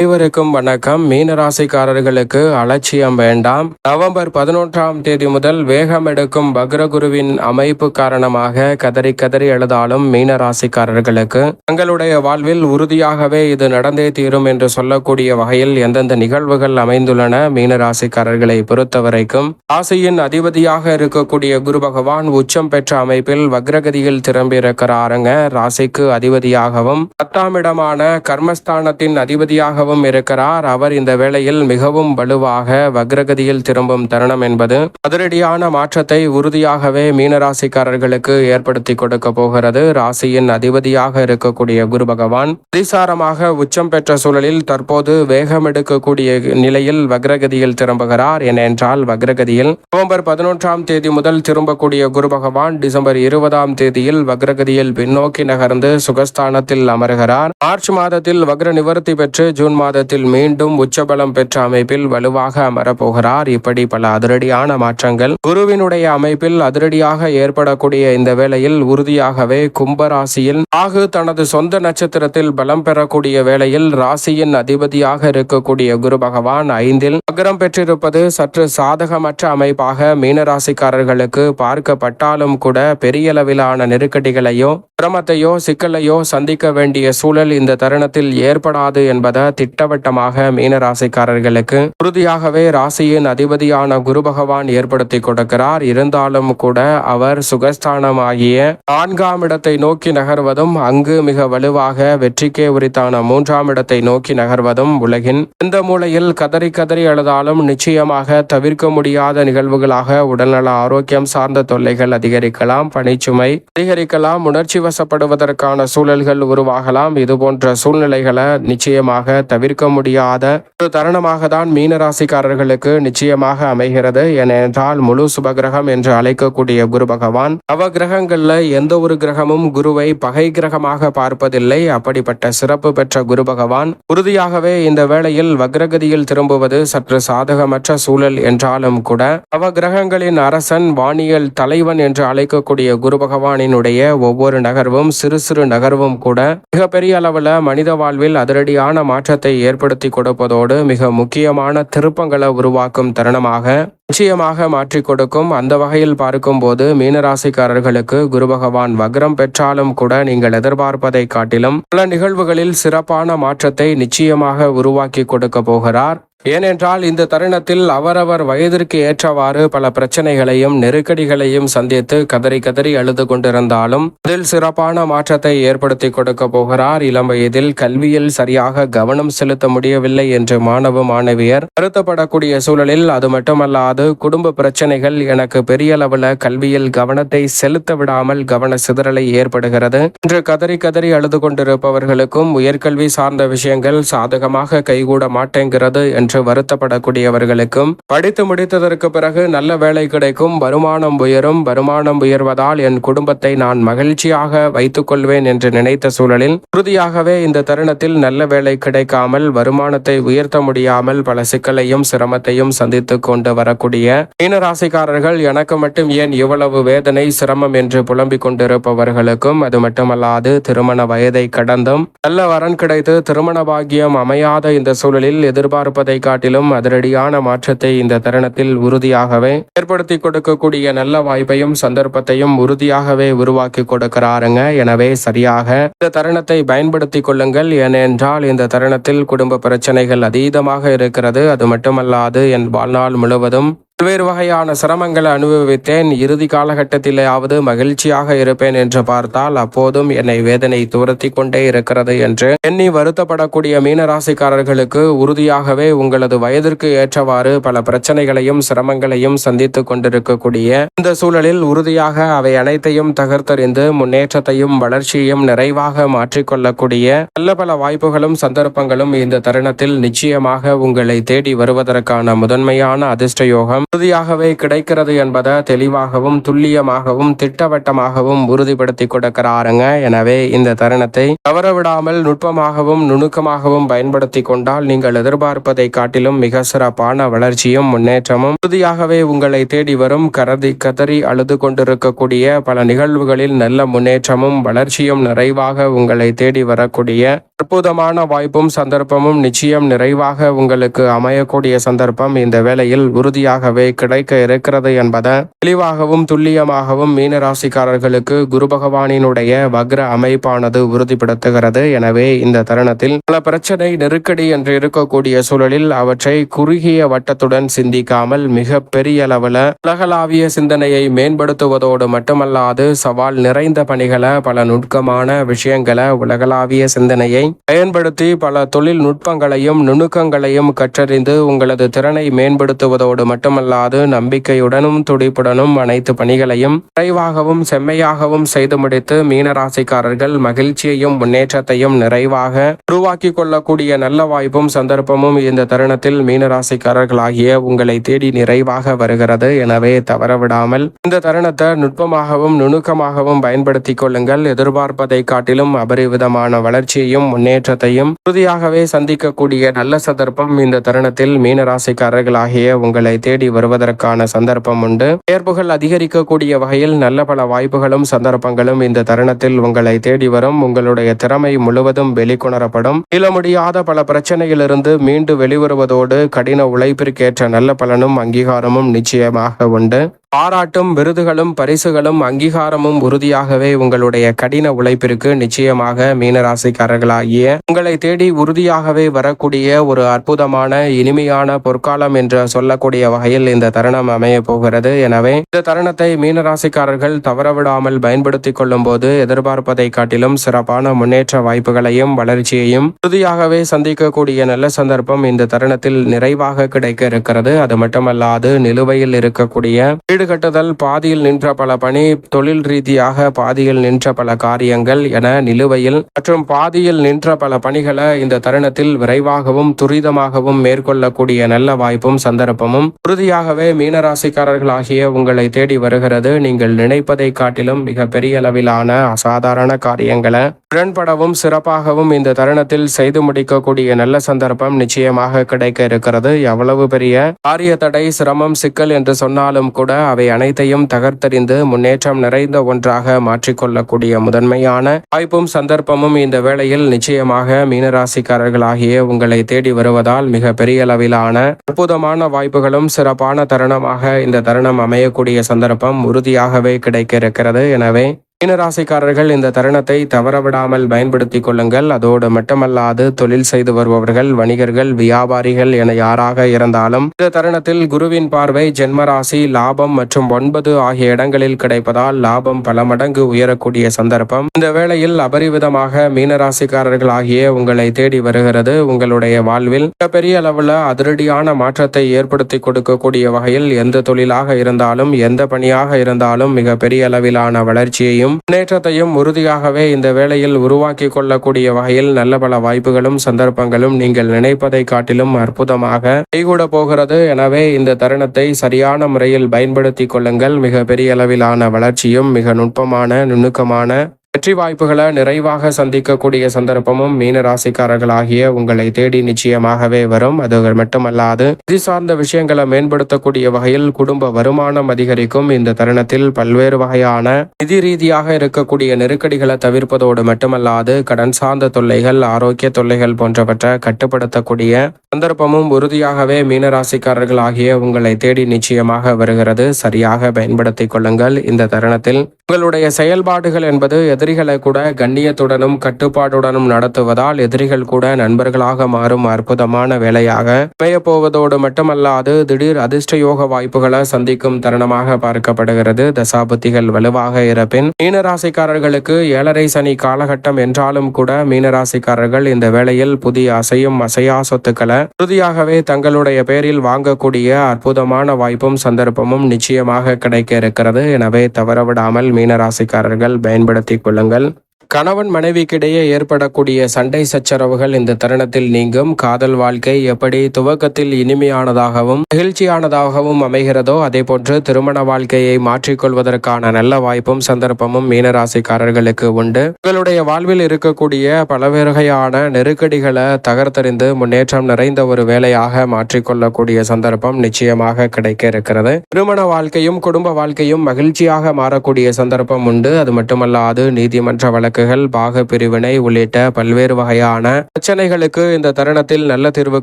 அனைவருக்கும் வணக்கம். மீனராசிக்காரர்களுக்கு அலட்சியம் வேண்டாம். நவம்பர் பதினொன்றாம் தேதி முதல் வேகம் எடுக்கும் பக்ரகுருவின் அமைப்பு காரணமாக கதறி கதறி எழுதாலும் மீனராசிக்காரர்களுக்கு தங்களுடைய வாழ்வில் உறுதியாகவே இது நடந்தே தீரும் என்று சொல்லக்கூடிய வகையில் எந்தெந்த நிகழ்வுகள் அமைந்துள்ளன மீனராசிக்காரர்களை பொறுத்தவரைக்கும். ராசியின் அதிபதியாக இருக்கக்கூடிய குரு பகவான் உச்சம் பெற்ற அமைப்பில் வக்ரகதியில் திரும்பியிருக்கிறாருங்க. ராசிக்கு அதிபதியாகவும் பத்தாம் இடமான கர்மஸ்தானத்தின் அதிபதியாகவும் இருக்கிறார். அவர் இந்த வேளையில் மிகவும் வலுவாக வக்ரகதியில் திரும்பும் தருணம் என்பது அதிரடியான மாற்றத்தை உறுதியாகவே மீனராசிக்காரர்களுக்கு ஏற்படுத்தி கொடுக்க போகிறது. ராசியின் அதிபதியாக இருக்கக்கூடிய குரு பகவான் அதிசாரமாக உச்சம் பெற்ற சூழலில் தற்போது வேகம் எடுக்கக்கூடிய நிலையில் வக்ரகதியில் திரும்புகிறார். ஏனென்றால் வக்ரகதியில் நவம்பர் பதினொன்றாம் தேதி முதல் திரும்பக்கூடிய குரு பகவான் டிசம்பர் இருபதாம் தேதியில் வக்ரகதியில் பின்னோக்கி நகர்ந்து சுகஸ்தானத்தில் அமர்கிறார். மார்ச் மாதத்தில் வக்ர நிவர்த்தி பெற்று ஜூன் மாதத்தில் மீண்டும் உச்சபலம் பெற்ற அமைப்பில் வலுவாக அமரப்போகிறார். இப்படி பல அதிரடியான மாற்றங்கள். குருவினுடைய அமைப்பில் அதிரடியாக ஏற்படக்கூடிய இந்த வேளையில் உறுதியாகவே கும்பராசியில் ராகு தனது சொந்த நட்சத்திரத்தில் பலம் பெறக்கூடிய வேளையில் ராசியின் அதிபதியாக இருக்கக்கூடிய குரு பகவான் ஐந்தில் அகரம் பெற்றிருப்பது சற்று சாதகமற்ற அமைப்பாக மீனராசிக்காரர்களுக்கு பார்க்கப்பட்டாலும் கூட பெரிய அளவிலான நெருக்கடிகளையோ சிரமத்தையோ சிக்கலையோ சந்திக்க வேண்டிய சூழல் இந்த தருணத்தில் ஏற்படாது என்பதை திட்டவட்டமாக மீன ராசிக்காரர்களுக்கு உறுதியாகவே ராசியின் அதிபதியான குரு பகவான் ஏற்படுத்தி கொடுக்கிறார். இருந்தாலும் கூட அவர் சுகஸ்தானமாகிய நான்காம் இடத்தை நோக்கி நகர்வதும் அங்கு மிக வலுவாக வெற்றிக்கே உரித்தான மூன்றாம் இடத்தை நோக்கி நகர்வதும் உலகின் எந்த மூலையில் கதறி கதறி அழுதாலும் நிச்சயமாக தவிர்க்க முடியாத நிகழ்வுகளாக உடல்நல ஆரோக்கியம் சார்ந்த தொல்லைகள் அதிகரிக்கலாம் பணிச்சுமை அதிகரிக்கலாம் உணர்ச்சி வசப்படுவதற்கான சூழல்கள் உருவாகலாம். இது போன்ற சூழ்நிலைகளை நிச்சயமாக தவிர்க்க முடியாத ஒரு தருணமாக தான் மீனராசிக்காரர்களுக்கு நிச்சயமாக அமைகிறது. ஏனென்றால் முழு சுபகிரகம் என்று அழைக்கக்கூடிய குரு பகவான் நவ கிரகங்கள்ல எந்த ஒரு கிரகமும் குருவை பகை கிரகமாக பார்ப்பதில்லை. அப்படிப்பட்ட சிறப்பு பெற்ற குரு பகவான் உறுதியாகவே இந்த வேளையில் வக்ரகதியில் திரும்புவது சற்று சாதகமற்ற சூழல் என்றாலும் கூட நவ கிரகங்களின் அரசன் வானியல் தலைவன் என்று அழைக்கக்கூடிய குரு பகவானினுடைய ஒவ்வொரு நகர்வும் சிறு சிறு நகர்வும் கூட மிகப்பெரிய அளவுல மனித வாழ்வில் அதிரடியான மாற்றத்தை ஏற்படுத்தி கொடுப்பதோடு மிக முக்கியமான திருப்பங்களை உருவாக்கும் தருணமாக நிச்சயமாக மாற்றிக் கொடுக்கும். அந்த வகையில் பார்க்கும்போது மீனராசிக்காரர்களுக்கு குரு பகவான் வக்ரம் பெற்றாலும் கூட நீங்கள் எதிர்பார்ப்பதை காட்டிலும் பல நிகழ்வுகளில் சிறப்பான மாற்றத்தை நிச்சயமாக உருவாக்கி கொடுக்க போகிறார். ஏனென்றால் இந்த தருணத்தில் அவரவர் வயதிற்கு ஏற்றவாறு பல பிரச்சனைகளையும் நெருக்கடிகளையும் சந்தித்து கதறி கதறி அழுது கொண்டிருந்தாலும் அதில் சிறப்பான மாற்றத்தை ஏற்படுத்தி கொடுக்க போகிறார். இளம் வயதில் கல்வியில் சரியாக கவனம் செலுத்த முடியவில்லை என்று மாணவ மாணவியர் வருத்தப்படக்கூடிய சூழலில் அது மட்டுமல்லாது குடும்ப பிரச்சனைகள் எனக்கு பெரிய அளவுல கல்வியில் கவனத்தை செலுத்த விடாமல் கவன சிதறலை ஏற்படுகிறது. என்று கதறி கதறி அழுது கொண்டிருப்பவர்களுக்கும் உயர்கல்வி சார்ந்த விஷயங்கள் சாதகமாக கைகூட மாட்டேங்கிறது என்று வருத்தப்படக்கூடியவர்களுக்கும் படித்து முடித்ததற்கு பிறகு நல்ல வேலை கிடைக்கும் வருமானம் உயரும் வருமானம் உயர்வதால் என் குடும்பத்தை நான் மகிழ்ச்சியாக வைத்துக் கொள்வேன் என்று நினைத்த சூழலில் உறுதியாகவே இந்த தருணத்தில் நல்ல வேலை கிடைக்காமல் வருமானத்தை உயர்த்த முடியாமல் பல சிக்கலையும் சிரமத்தையும் சந்தித்துக் கொண்டு வரக்கூடிய மீனராசிக்காரர்கள் எனக்கு மட்டும் ஏன் இவ்வளவு வேதனை சிரமம் என்று புலம்பிக் கொண்டிருப்பவர்களுக்கும் அது மட்டுமல்லாது திருமண வயதை கடந்தும் நல்ல வரன் கிடைத்து திருமண பாகியம் அமையாத இந்த சூழலில் எதிர்பார்ப்பதை காட்டிலும் அதிரடியான மாற்றத்தை இந்த தருணத்தில் உறுதியாகவே ஏற்படுத்தி கொடுக்கக்கூடிய நல்ல வாய்ப்பையும் சந்தர்ப்பத்தையும் உறுதியாகவே உருவாக்கி கொடுக்கிறாருங்க. எனவே சரியாக இந்த தருணத்தை பயன்படுத்தி கொள்ளுங்கள். ஏனென்றால் இந்த தருணத்தில் குடும்ப பிரச்சனைகள் அதீதமாக இருக்கிறது. அது மட்டுமல்லாது என் வாழ்நாள் முழுவதும் பல்வேறு வகையான சிரமங்களை அனுபவித்தேன். இறுதி காலகட்டத்திலேயாவது மகிழ்ச்சியாக இருப்பேன் என்று பார்த்தால் அப்போதும் என்னை வேதனை துரத்தி கொண்டே இருக்கிறது என்று எண்ணி வருத்தப்படக்கூடிய மீனராசிக்காரர்களுக்கு உறுதியாகவே உங்களது வயதிற்கு ஏற்றவாறு பல பிரச்சனைகளையும் சிரமங்களையும் சந்தித்துக் கொண்டிருக்கக்கூடிய இந்த சூழலில் உறுதியாக அவை அனைத்தையும் தகர்த்தறிந்து முன்னேற்றத்தையும் வளர்ச்சியையும் நிறைவாக மாற்றிக்கொள்ளக்கூடிய நல்ல பல வாய்ப்புகளும் சந்தர்ப்பங்களும் இந்த தருணத்தில் நிச்சயமாக உங்களை தேடி வருவதற்கான முதன்மையான அதிர்ஷ்ட யோகம் உறுதியாகவே கிடைக்கிறது என்பதை தெளிவாகவும் துல்லியமாகவும் திட்டவட்டமாகவும் உறுதிப்படுத்தி கொடுக்கிறாருங்க. எனவே இந்த தருணத்தை தவறவிடாமல் நுட்பமாகவும் நுணுக்கமாகவும் பயன்படுத்தி கொண்டால் நீங்கள் எதிர்பார்ப்பதை காட்டிலும் மிக சிறப்பான வளர்ச்சியும் முன்னேற்றமும் உறுதியாகவே உங்களை தேடி வரும் கரதி கதறி அழுது கொண்டிருக்கக்கூடிய பல நிகழ்வுகளில் நல்ல முன்னேற்றமும் வளர்ச்சியும் நிறைவாக உங்களை தேடி வரக்கூடிய அற்புதமான வாய்ப்பும் சந்தர்ப்பமும் நிச்சயம் நிறைவாக உங்களுக்கு அமையக்கூடிய சந்தர்ப்பம் இந்த வேளையில் உறுதியாகவே கிடைக்க இருக்கிறது என்பதை தெளிவாகவும் துல்லியமாகவும் மீனராசிக்காரர்களுக்கு குரு பகவானினுடைய வக்ர அமைப்பானது உறுதிப்படுத்துகிறது. எனவே இந்த தருணத்தில் பல பிரச்சனை நெருக்கடி என்று இருக்கக்கூடிய சூழலில் அவற்றை குறுகிய வட்டத்துடன் சிந்திக்காமல் மிக பெரிய அளவில் உலகளாவிய சிந்தனையை மேம்படுத்துவதோடு மட்டுமல்லாது சவால் நிறைந்த பணிகளை பல நுட்பமான விஷயங்களை உலகளாவிய சிந்தனையை பயன்படுத்தி பல தொழில்நுட்பங்களையும் நுணுக்கங்களையும் கற்றறிந்து உங்களது திறனை மேம்படுத்துவதோடு மட்டுமல்லாது நம்பிக்கையுடனும் துடிப்புடனும் அனைத்து பணிகளையும் விரைவாகவும் செம்மையாகவும் செய்து முடித்து மீனராசிக்காரர்கள் மகிழ்ச்சியையும் முன்னேற்றத்தையும் நிறைவாக உருவாக்கி கொள்ளக்கூடிய நல்ல வாய்ப்பும் சந்தர்ப்பமும் இந்த தருணத்தில் மீனராசிக்காரர்களாகிய உங்களை தேடி நிறைவாக வருகிறது. எனவே தவறவிடாமல் இந்த தருணத்தை நுட்பமாகவும் நுணுக்கமாகவும் பயன்படுத்திக் கொள்ளுங்கள். எதிர்பார்ப்பதை காட்டிலும் அபரிவிதமான வளர்ச்சியையும் முன்னேற்றத்தையும் உறுதியாகவே சந்திக்கக்கூடிய நல்ல சந்தர்ப்பம் இந்த தருணத்தில் மீனராசிக்காரர்களாகிய உங்களை தேடி வருவதற்கான சந்தர்ப்பம் உண்டு. தேர்வுகள் அதிகரிக்கக்கூடிய வகையில் நல்ல பல வாய்ப்புகளும் சந்தர்ப்பங்களும் இந்த தருணத்தில் உங்களை தேடி வரும். உங்களுடைய திறமை முழுவதும் வெளிக்கொணரப்படும். மீள முடியாத பல பிரச்சனையிலிருந்து மீண்டு வெளிவருவதோடு கடின உழைப்பிற்கேற்ற நல்ல பலனும் அங்கீகாரமும் நிச்சயமாக உண்டு. பாராட்டும் விருதுகளும் பரிசுகளும் அங்கீகாரமும் உறுதியாகவே உங்களுடைய கடின உழைப்பிற்கு நிச்சயமாக மீனராசிக்காரர்களாகிய உங்களை தேடி உறுதியாகவே வரக்கூடிய ஒரு அற்புதமான இனிமையான பொற்காலம் என்று சொல்லக்கூடிய வகையில் இந்த தருணம் அமைய போகிறது. எனவே இந்த தருணத்தை மீனராசிக்காரர்கள் தவறவிடாமல் பயன்படுத்திக் கொள்ளும் போது எதிர்பார்ப்பதை காட்டிலும் சிறப்பான முன்னேற்ற வாய்ப்புகளையும் வளர்ச்சியையும் உறுதியாகவே சந்திக்கக்கூடிய நல்ல சந்தர்ப்பம் இந்த தருணத்தில் நிறைவாக கிடைக்க இருக்கிறது. அது மட்டுமல்லாது நிலுவையில் இருக்கக்கூடிய வீடு கட்டுதல் பாதியில் நின்ற பல பணி தொழில் ரீதியாக பாதியில் நின்ற பல காரியங்கள் என நிலுவையில் மற்றும் பாதியில் நின்ற பல பணிகளை இந்த தருணத்தில் விரைவாகவும் துரிதமாகவும் மேற்கொள்ளக்கூடிய நல்ல வாய்ப்பும் சந்தர்ப்பமும் உறுதியாகவே மீனராசிக்காரர்கள் ஆகிய உங்களை தேடி வருகிறது. நீங்கள் நினைப்பதை காட்டிலும் மிக பெரிய அளவிலான அசாதாரண காரியங்களை உடன்படவும் சிறப்பாகவும் இந்த தருணத்தில் செய்து முடிக்கக்கூடிய நல்ல சந்தர்ப்பம் நிச்சயமாக கிடைக்க இருக்கிறது. எவ்வளவு பெரிய காரிய தடை சிரமம் சிக்கல் என்று சொன்னாலும் கூட அவை அனைத்தையும் தகர்த்தறிந்து முன்னேற்றம் நிறைந்த ஒன்றாக மாற்றிக்கொள்ளக்கூடிய முதன்மையான வாய்ப்பும் சந்தர்ப்பமும் இந்த வேளையில் நிச்சயமாக மீனராசிக்காரர்களாகிய உங்களை தேடி வருவதால் மிக பெரிய அளவிலான அற்புதமான வாய்ப்புகளும் சிறப்பான தருணமாக இந்த தருணம் அமையக்கூடிய சந்தர்ப்பம் உறுதியாகவே கிடைக்க இருக்கிறது. எனவே மீனராசிக்காரர்கள் இந்த தருணத்தை தவறவிடாமல் பயன்படுத்திக் கொள்ளுங்கள். அதோடு மட்டுமல்லாது தொழில் செய்து வருபவர்கள் வணிகர்கள் வியாபாரிகள் என யாராக இருந்தாலும் இந்த தருணத்தில் குருவின் பார்வை ஜென்மராசி லாபம் மற்றும் ஒன்பது ஆகிய இடங்களில் கிடைப்பதால் லாபம் பல மடங்கு உயரக்கூடிய சந்தர்ப்பம். இந்த வேளையில் அபரிவிதமாக மீனராசிக்காரர்கள் ஆகிய உங்களை தேடி வருகிறது. உங்களுடைய வாழ்வில் மிகப்பெரிய அளவில் அதிரடியான மாற்றத்தை ஏற்படுத்தி கொடுக்கக்கூடிய வகையில் எந்த தொழிலாக இருந்தாலும் எந்த பணியாக இருந்தாலும் மிக பெரிய அளவிலான வளர்ச்சியையும் முன்னேற்றத்தையும் உறுதியாகவே இந்த வேளையில் உருவாக்கி கொள்ளக்கூடிய வகையில் நல்ல பல வாய்ப்புகளும் சந்தர்ப்பங்களும் நீங்கள் நினைப்பதை காட்டிலும் அற்புதமாக கைகூட போகிறது. எனவே இந்த தருணத்தை சரியான முறையில் பயன்படுத்தி கொள்ளுங்கள். மிக பெரிய அளவிலான வளர்ச்சியும் மிக நுட்பமான நுணுக்கமான வெற்றி வாய்ப்புகளை நிறைவாக சந்திக்கக்கூடிய சந்தர்ப்பமும் மீன ராசிக்காரர்களாகிய உங்களை தேடி நிச்சயமாகவே வரும். அது மட்டுமல்லாது நிதி சார்ந்த விஷயங்களை மேம்படுத்தக்கூடிய வகையில் குடும்ப வருமானம் அதிகரிக்கும். இந்த தருணத்தில் பல்வேறு வகையான நிதி ரீதியாக இருக்கக்கூடிய நெருக்கடிகளை தவிர்ப்பதோடு மட்டுமல்லாது கடன் சார்ந்த தொல்லைகள் ஆரோக்கிய தொல்லைகள் போன்றவற்றை கட்டுப்படுத்தக்கூடிய சந்தர்ப்பமும் உறுதியாகவே மீனராசிக்காரர்கள் ஆகிய உங்களை தேடி நிச்சயமாக வருகிறது. சரியாக பயன்படுத்திக் கொள்ளுங்கள். இந்த தருணத்தில் உங்களுடைய செயல்பாடுகள் என்பது எதிரிகளை கூட கண்ணியத்துடனும் கட்டுப்பாடுடனும் நடத்துவதால் எதிரிகள் கூட நண்பர்களாக மாறும் அற்புதமான வேலையாக அமையப்போவதோடு மட்டுமல்லாது திடீர் அதிர்ஷ்ட யோக வாய்ப்புகளை சந்திக்கும் தருணமாக பார்க்கப்படுகிறது. தசாபுத்திகள் வலுவாக இருப்பின் மீனராசிக்காரர்களுக்கு ஏழரை சனி காலகட்டம் என்றாலும் கூட மீனராசிக்காரர்கள் இந்த வேளையில் புதிய அசையும் அசையா சொத்துக்களை உறுதியாகவே தங்களுடைய பேரில் வாங்கக்கூடிய அற்புதமான வாய்ப்பும் சந்தர்ப்பமும் நிச்சயமாக கிடைக்க இருக்கிறது. எனவே தவறவிடாமல் மீனராசிக்காரர்கள் பயன்படுத்திக் கொள்ளுங்கள். கணவன் மனைவிக்கிடையே ஏற்படக்கூடிய சண்டை சச்சரவுகள் இந்த தருணத்தில் நீங்கும். காதல் வாழ்க்கை எப்படி துவக்கத்தில் இனிமையானதாகவும் மகிழ்ச்சியானதாகவும் அமைகிறதோ அதே போன்று திருமண வாழ்க்கையை மாற்றிக்கொள்வதற்கான நல்ல வாய்ப்பும் சந்தர்ப்பமும் மீனராசிக்காரர்களுக்கு உண்டு. உங்களுடைய வாழ்வில் இருக்கக்கூடிய பலவகையான நெருக்கடிகளை தகர்த்தறிந்து முன்னேற்றம் நிறைந்த ஒரு வேலையாக மாற்றிக்கொள்ளக்கூடிய சந்தர்ப்பம் நிச்சயமாக கிடைக்க இருக்கிறது. திருமண வாழ்க்கையும் குடும்ப வாழ்க்கையும் மகிழ்ச்சியாக மாறக்கூடிய சந்தர்ப்பம் உண்டு. அது மட்டுமல்லாது நீதிமன்ற வழக்குகள் பாக பிரிவினை உள்ளிட்ட பல்வேறு வகையான பிரச்சனைகளுக்கு இந்த தருணத்தில் நல்ல தீர்வு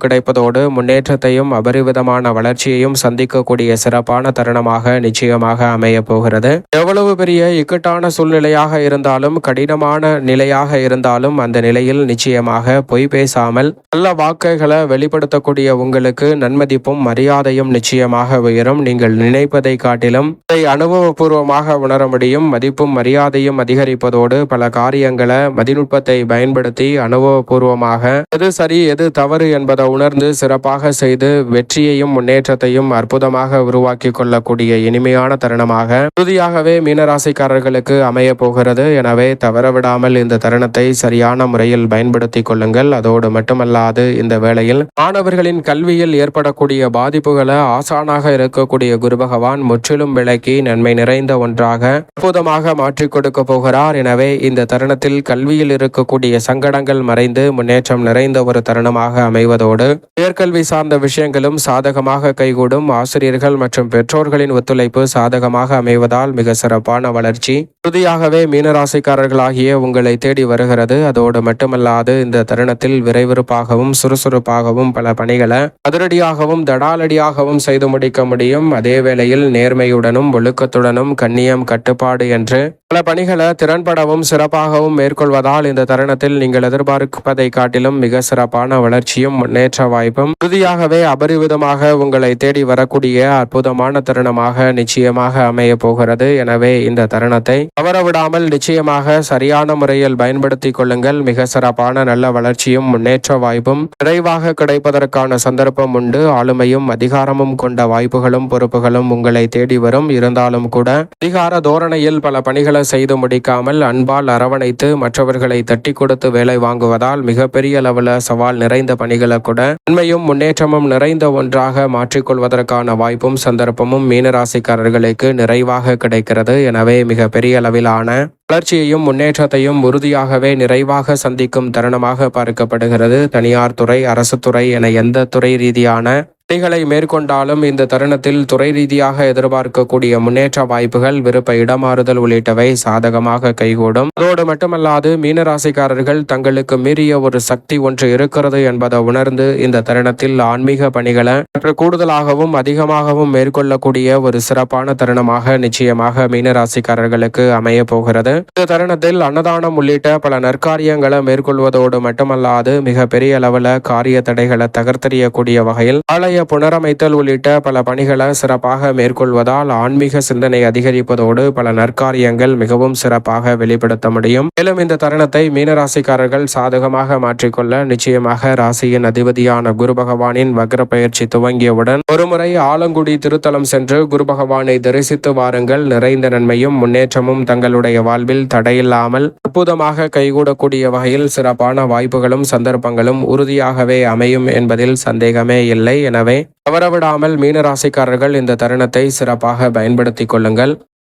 கிடைப்பதோடு முன்னேற்றத்தையும் அபரிவிதமான வளர்ச்சியையும் சந்திக்கக்கூடிய சிறப்பான தருணமாக நிச்சயமாக அமைய போகிறது. எவ்வளவு பெரிய இக்கட்டான சூழ்நிலையாக இருந்தாலும் கடினமான நிலையாக இருந்தாலும் அந்த நிலையில் நிச்சயமாக பொய் பேசாமல் நல்ல வாக்குகளை வெளிப்படுத்தக்கூடிய உங்களுக்கு நன்மதிப்பும் மரியாதையும் நிச்சயமாக உயரும். நீங்கள் நினைப்பதை காட்டிலும் இதை அனுபவபூர்வமாக உணர முடியும். மதிப்பும் மரியாதையும் அதிகரிப்பதோடு பல காரியங்களை மதிநுட்பத்தை பயன்படுத்தி அனுபவபூர்வமாக எது சரி எது தவறு என்பதை உணர்ந்து சிறப்பாக செய்து வெற்றியையும் முன்னேற்றத்தையும் அற்புதமாக உருவாக்கி கொள்ளக்கூடிய இனிமையான தருணமாக உறுதியாகவே மீனராசிக்காரர்களுக்கு அமைய போகிறது. எனவே தவறவிடாமல் இந்த தருணத்தை சரியான முறையில் பயன்படுத்தி கொள்ளுங்கள். அதோடு மட்டுமல்லாது இந்த வேளையில் மாணவர்களின் கல்வியில் ஏற்படக்கூடிய பாதிப்புகளை ஆசானாக இருக்கக்கூடிய குரு பகவான் முற்றிலும் விளக்கி நன்மை நிறைந்த ஒன்றாக அற்புதமாக மாற்றிக் கொடுக்க போகிறார். எனவே இந்த தருணத்தில் கல்வியில் இருக்கக்கூடிய சங்கடங்கள் மறைந்து முன்னேற்றம் நிறைந்த ஒரு தருணமாக அமைவதோடு உயர்கல்வி சார்ந்த விஷயங்களும் சாதகமாக கைகூடும். ஆசிரியர்கள் மற்றும் பெற்றோர்களின் ஒத்துழைப்பு சாதகமாக அமைவதால் மிக சிறப்பான வளர்ச்சி. உறுதியாகவே மீனராசிக்காரர்களாகிய உங்களை தேடி வருகிறது. அதோடு மட்டுமல்லாது இந்த தருணத்தில் விரைவிறுப்பாகவும் சுறுசுறுப்பாகவும் பல பணிகளை அதிரடியாகவும் தடாலடியாகவும் செய்து முடிக்க முடியும். அதே வேளையில் நேர்மையுடனும் ஒழுக்கத்துடனும் கண்ணியம் கட்டுப்பாடு என்று பல பணிகளை திறன்படவும் சிறப்பாகவும் மேற்கொள்வதால் இந்த தருணத்தில் நீங்கள் எதிர்பார்ப்பதை காட்டிலும் மிக சிறப்பான வளர்ச்சியும் முன்னேற்ற வாய்ப்பும் உறுதியாகவே அபரிவிதமாக உங்களை தேடி வரக்கூடிய அற்புதமான தருணமாக நிச்சயமாக அமைய போகிறது. எனவே இந்த தருணத்தை தவறவிடாமல் நிச்சயமாக சரியான முறையில் பயன்படுத்திக் கொள்ளுங்கள். மிக சிறப்பான நல்ல வளர்ச்சியும் முன்னேற்ற வாய்ப்பும் விரைவாக கிடைப்பதற்கான சந்தர்ப்பம் உண்டு. ஆளுமையும் அதிகாரமும் கொண்ட வாய்ப்புகளும் பொறுப்புகளும் உங்களை தேடி வரும். இருந்தாலும் கூட அதிகார தோரணையில் பல பணிகளை செய்து முடிக்காமல் அன்பால் அரவணைத்து மற்றவர்களை தட்டி கொடுத்து வேலை வாங்குவதால் மிகப்பெரிய அளவில் சவால் நிறைந்த பணிகளை கூட உண்மையும் முன்னேற்றமும் நிறைந்த ஒன்றாக மாற்றிக்கொள்வதற்கான வாய்ப்பும் சந்தர்ப்பமும் மீனராசிக்காரர்களுக்கு நிறைவாக கிடைக்கிறது. எனவே மிக பெரிய அளவிலான வளர்ச்சியையும் முன்னேற்றத்தையும் உறுதியாகவே நிறைவாக சந்திக்கும் தருணமாக பார்க்கப்படுகிறது. தனியார் துறை அரசு துறை என எந்த துறை ரீதியான பணிகளை மேற்கொண்டாலும் இந்த தருணத்தில் துறை ரீதியாக எதிர்பார்க்கக்கூடிய முன்னேற்ற வாய்ப்புகள் விருப்ப இடமாறுதல் உள்ளிட்டவை சாதகமாக கைகூடும். அதோடு மட்டுமல்லாது மீனராசிக்காரர்கள் தங்களுக்கு மீறிய ஒரு சக்தி ஒன்று இருக்கிறது என்பதை உணர்ந்து இந்த தருணத்தில் ஆன்மீக பணிகளை சற்று கூடுதலாகவும் அதிகமாகவும் மேற்கொள்ளக்கூடிய ஒரு சிறப்பான தருணமாக நிச்சயமாக மீனராசிக்காரர்களுக்கு அமைய போகிறது. இந்த தருணத்தில் அன்னதானம் உள்ளிட்ட பல நற்காரியங்களை மேற்கொள்வதோடு மட்டுமல்லாது மிக பெரிய அளவில் காரிய தடைகளை தகர்த்தெறியக்கூடிய வகையில் ஆலய புனரமைத்தல் உள்ளிட்ட பல பணிகளை சிறப்பாக மேற்கொள்வதால் ஆன்மீக சிந்தனை அதிகரிப்பதோடு பல நற்காரியங்கள் மிகவும் சிறப்பாக வெளிப்படுத்த முடியும். மேலும் இந்த தருணத்தை மீனராசிக்காரர்கள் சாதகமாக மாற்றிக்கொள்ள நிச்சயமாக ராசியின் அதிபதியான குரு பகவானின் வக்ர பயிற்சி துவங்கியவுடன் ஒருமுறை ஆலங்குடி திருத்தலம் சென்று குரு பகவானை தரிசித்து வாருங்கள். நிறைந்த நன்மையும் முன்னேற்றமும் தங்களுடைய வாழ்வில் தடையில்லாமல் அற்புதமாக கைகூடக்கூடிய வகையில் சிறப்பான வாய்ப்புகளும் சந்தர்ப்பங்களும் உறுதியாகவே அமையும் என்பதில் சந்தேகமே இல்லை. எனவே தவறவிடாமல் மீனராசிக்காரர்கள் இந்த தருணத்தை சிறப்பாக பயன்படுத்திக் கொள்ளுங்கள்.